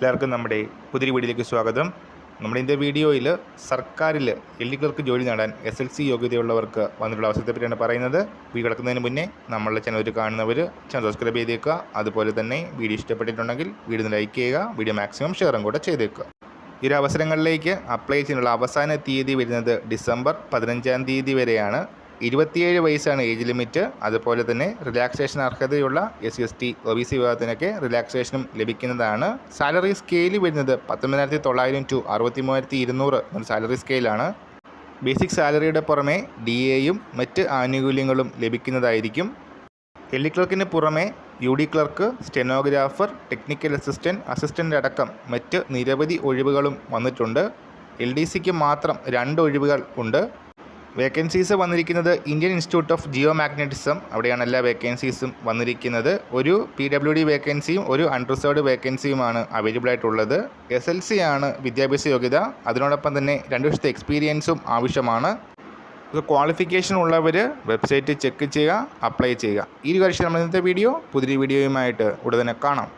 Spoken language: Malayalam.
എല്ലാവർക്കും നമ്മുടെ പുതിയ വീഡിയോയിലേക്ക് സ്വാഗതം. നമ്മുടെ ഇന്നത്തെ വീഡിയോയിൽ സർക്കാരിൽ എൽ ക്ലർക്ക് ജോലി നേടാൻ എസ് എൽ സി യോഗ്യതയുള്ളവർക്ക് വന്നിട്ടുള്ള അവസരത്തെ പറ്റിയാണ് പറയുന്നത്. വീഡിയോ കിടക്കുന്നതിന് മുന്നേ നമ്മളുടെ ചാനൽ കാണുന്നവർ ചാനൽ സബ്സ്ക്രൈബ് ചെയ്തേക്കുക. അതുപോലെ തന്നെ വീഡിയോ ഇഷ്ടപ്പെട്ടിട്ടുണ്ടെങ്കിൽ വീഡിയോ ലൈക്ക് ചെയ്യുക. വീഡിയോ മാക്സിമം ഷെയറും കൂടെ ചെയ്തേക്കുക. ഈ ഒരു അവസരങ്ങളിലേക്ക് അപ്ലൈ ചെയ്യാനുള്ള അവസാന തീയതി വരുന്നത് ഡിസംബർ പതിനഞ്ചാം തീയതി വരെയാണ്. ഇരുപത്തിയേഴ് വയസ്സാണ് ഏജ് ലിമിറ്റ്. അതുപോലെ തന്നെ റിലാക്സേഷൻ അർഹതയുള്ള S S T O B C വിഭാഗത്തിനൊക്കെ റിലാക്സേഷനും ലഭിക്കുന്നതാണ്. സാലറി സ്കെയിൽ വരുന്നത് പത്തൊമ്പതിനായിരത്തി തൊള്ളായിരം ടു അറുപത്തി മൂവായിരത്തി ഇരുന്നൂറ് എന്നൊരു സാലറി സ്കെയിലാണ് ബേസിക് സാലറിയുടെ പുറമെ ഡി എയും മറ്റ് ആനുകൂല്യങ്ങളും ലഭിക്കുന്നതായിരിക്കും. ഡി ക്ലർക്കിന് പുറമെ U D clerk stenographer technical assistant assistant അടക്കം മറ്റ് നിരവധി ഒഴിവുകളും വന്നിട്ടുണ്ട്. എൽ ഡി സിക്ക് മാത്രം രണ്ട് ഒഴിവുകൾ ഉണ്ട്. വേക്കൻസീസ് വന്നിരിക്കുന്നത് Indian institute of geomagnetism അവിടെയാണ് എല്ലാ വേക്കൻസീസും വന്നിരിക്കുന്നത്. ഒരു പി ഡബ്ല്യു ഡി വേക്കൻസിയും ഒരു അൺറിസേർവ്ഡ് വേക്കൻസിയുമാണ് അവൈലബിൾ ആയിട്ടുള്ളത് എസ് എൽ സി ആണ് വിദ്യാഭ്യാസ യോഗ്യത. അതിനോടൊപ്പം തന്നെ രണ്ട് വർഷത്തെ എക്സ്പീരിയൻസും ആവശ്യമാണ്. ക്വാളിഫിക്കേഷൻ ഉള്ളവർ വെബ്സൈറ്റ് ചെക്ക് ചെയ്യുക അപ്ലൈ ചെയ്യുക. ഈ ഒരു കാര്യം നമ്മൾ ഇന്നത്തെ വീഡിയോ പുതിയ വീഡിയോയുമായിട്ട് ഉടനെ കാണാം.